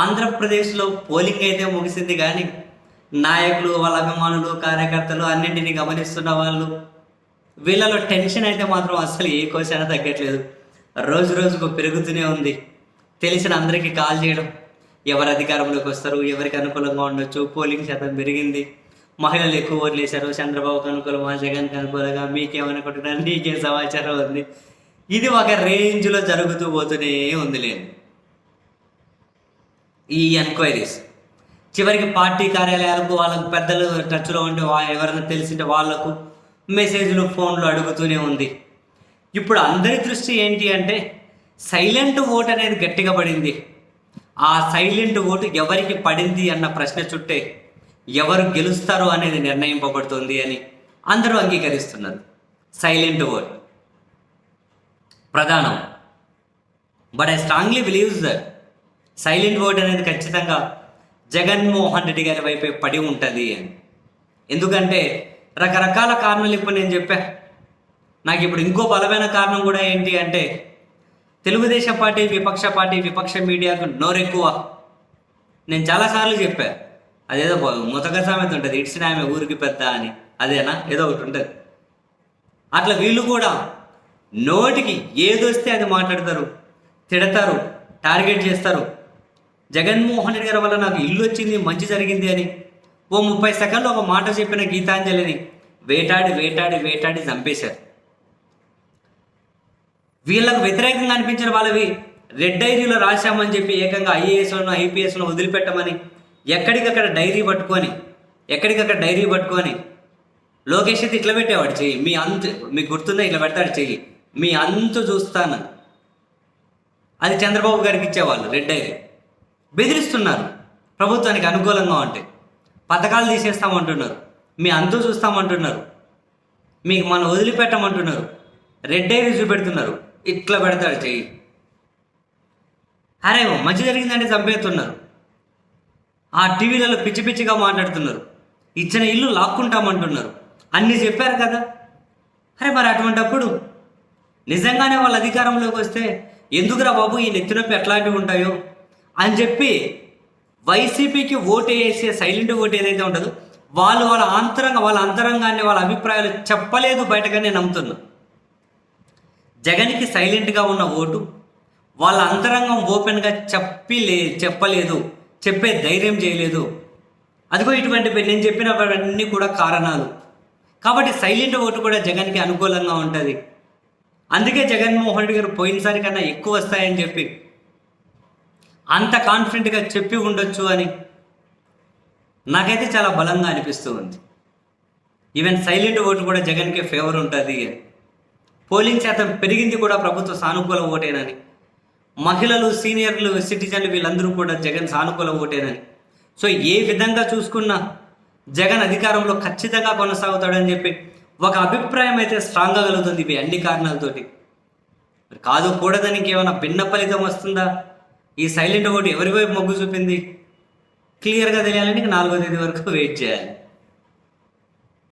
ఆంధ్రప్రదేశ్లో పోలింగ్ అయితే ముగిసింది కానీ నాయకులు వాళ్ళ అభిమానులు కార్యకర్తలు అన్నింటినీ గమనిస్తున్న వాళ్ళు వీళ్ళలో టెన్షన్ అయితే మాత్రం అసలు ఏ కోసైనా తగ్గట్లేదు. రోజు రోజుకు పెరుగుతూనే ఉంది. తెలిసిన అందరికీ కాల్ చేయడం ఎవరు అధికారంలోకి వస్తారు ఎవరికి అనుకూలంగా ఉండొచ్చు పోలింగ్ శాతం పెరిగింది మహిళలు ఎక్కువ ఓట్లు వేశారు చంద్రబాబుకి అనుకూలమా జగన్కి అనుకూలంగా మీకేమనుకుంటున్నారు నీకే సమాచారం ఉంది. ఇది ఒక రేంజ్లో జరుగుతూ పోతూనే ఉంది లేదు ఈ ఎంక్వైరీస్ చివరికి పార్టీ కార్యాలయాలకు వాళ్ళకు పెద్దలు టచ్లో ఉంటే ఎవరైనా తెలిసింటే వాళ్ళకు మెసేజ్లు ఫోన్లు అడుగుతూనే ఉంది. ఇప్పుడు అందరి దృష్టి ఏంటి అంటే సైలెంట్ ఓట్ అనేది గట్టిగా పడింది. ఆ సైలెంట్ ఓటు ఎవరికి పడింది అన్న ప్రశ్న చుట్టే ఎవరు గెలుస్తారు అనేది నిర్ణయింపబడుతుంది అని అందరూ అంగీకరిస్తున్నారు. సైలెంట్ ఓట్ ప్రధానం. But I strongly believes that silent vote అనేది ఖచ్చితంగా జగన్మోహన్ రెడ్డి గారి వైపే పడి ఉంటుంది అని. ఎందుకంటే రకరకాల కారణాలు ఇప్పుడు నేను చెప్పా. నాకు ఇప్పుడు ఇంకో బలమైన కారణం కూడా ఏంటి అంటే తెలుగుదేశం పార్టీ విపక్ష పార్టీ విపక్ష మీడియాకు నోరెక్కువ. నేను చాలాసార్లు చెప్పా. అదేదో ముతక సామెత ఉంటుంది. ఇడిచిన ఆమె ఊరికి పెద్ద అని. అదేనా? ఏదో ఒకటి ఉంటుంది. అట్లా వీళ్ళు కూడా నోటికి ఏదొస్తే అది మాట్లాడతారు తిడతారు టార్గెట్ చేస్తారు. జగన్మోహన్ రెడ్డి గారి వల్ల నాకు ఇల్లు వచ్చింది మంచి జరిగింది అని. ఓ ముప్పై సెకండ్లు ఒక మాట చెప్పిన గీతాంజలిని వేటాడి వేటాడి వేటాడి చంపేశారు. వీళ్ళకు వ్యతిరేకంగా అనిపించిన వాళ్ళవి రెడ్ డైరీలో రాశామని చెప్పి ఏకంగా ఐఏఎస్లను ఐపీఎస్లను వదిలిపెట్టమని ఎక్కడికక్కడ డైరీ పట్టుకొని ఎక్కడికక్కడ డైరీ పట్టుకొని లోకేష్ అయితే ఇట్లా పెట్టేవాడు చెయ్యి. మీ అంతు మీకు గుర్తుందా? ఇట్లా పెడతాడు చెయ్యి. మీ అంతు చూస్తాను. అది చంద్రబాబు గారికి ఇచ్చేవాళ్ళు రెడ్ డైరీ. బెదిరిస్తున్నారు. ప్రభుత్వానికి అనుకూలంగా ఉంటే. పథకాలు తీసేస్తామంటున్నారు. మీ అంతు చూస్తామంటున్నారు. మీకు మనం వదిలిపెట్టమంటున్నారు. Red dairy చూపెడుతున్నారు. ఇట్లా పెడతాడు చెయ్యి. అరే మంచి జరిగిందంటే చంపేస్తున్నారు. ఆ టీవీలలో పిచ్చి పిచ్చిగా మాట్లాడుతున్నారు. ఇచ్చిన ఇల్లు లాక్కుంటామంటున్నారు. అన్నీ చెప్పారు కదా. అరే మరి అటువంటప్పుడు నిజంగానే వాళ్ళ అధికారంలోకి వస్తే ఎందుకురా బాబు ఈ నెత్తినొప్పి ఎట్లాంటివి ఉంటాయో? అని చెప్పి వైసీపీకి ఓటు వేసే సైలెంట్ ఓటు ఏదైతే ఉంటుందో వాళ్ళు వాళ్ళ అంతరంగ వాళ్ళ అంతరంగాన్ని వాళ్ళ అభిప్రాయాలు చెప్పలేదు బయటగానే నమ్ముతున్నా జగన్కి సైలెంట్గా ఉన్న ఓటు వాళ్ళ అంతరంగం ఓపెన్గా చెప్పి లే చెప్పలేదు చెప్పే ధైర్యం చేయలేదు. అదిగో ఇటువంటి నేను చెప్పినవన్నీ కూడా కారణాలు. కాబట్టి సైలెంట్ ఓటు కూడా జగన్కి అనుకూలంగా ఉంటుంది. అందుకే జగన్మోహన్ రెడ్డి గారు పోయినసారి కన్నా ఎక్కువ వస్తాయని చెప్పి అంత కాన్ఫిడెంట్గా చెప్పి ఉండొచ్చు అని నాకైతే చాలా బలంగా అనిపిస్తూ ఉంది. ఈవెన్ సైలెంట్ ఓటు కూడా జగన్కి ఫేవర్ ఉంటుంది. అని పోలింగ్ శాతం పెరిగింది కూడా ప్రభుత్వ సానుకూల ఓటేనని. మహిళలు సీనియర్లు సిటిజన్లు వీళ్ళందరూ కూడా జగన్ సానుకూల ఓటేనని. సో ఏ విధంగా చూసుకున్నా జగన్ అధికారంలో ఖచ్చితంగా కొనసాగుతాడని చెప్పి ఒక అభిప్రాయం అయితే స్ట్రాంగ్గా కలుగుతుంది ఇవి అన్ని కారణాలతోటి. మరి కాదు కూడదని ఇంకేమైనా భిన్న ఫలితం వస్తుందా? ఈ సైలెంట్ ఒకటి ఎవరి వైపు మొగ్గు చూపింది? క్లియర్గా తెలియాలని నాలుగో తేదీ వరకు వెయిట్ చేయాలి.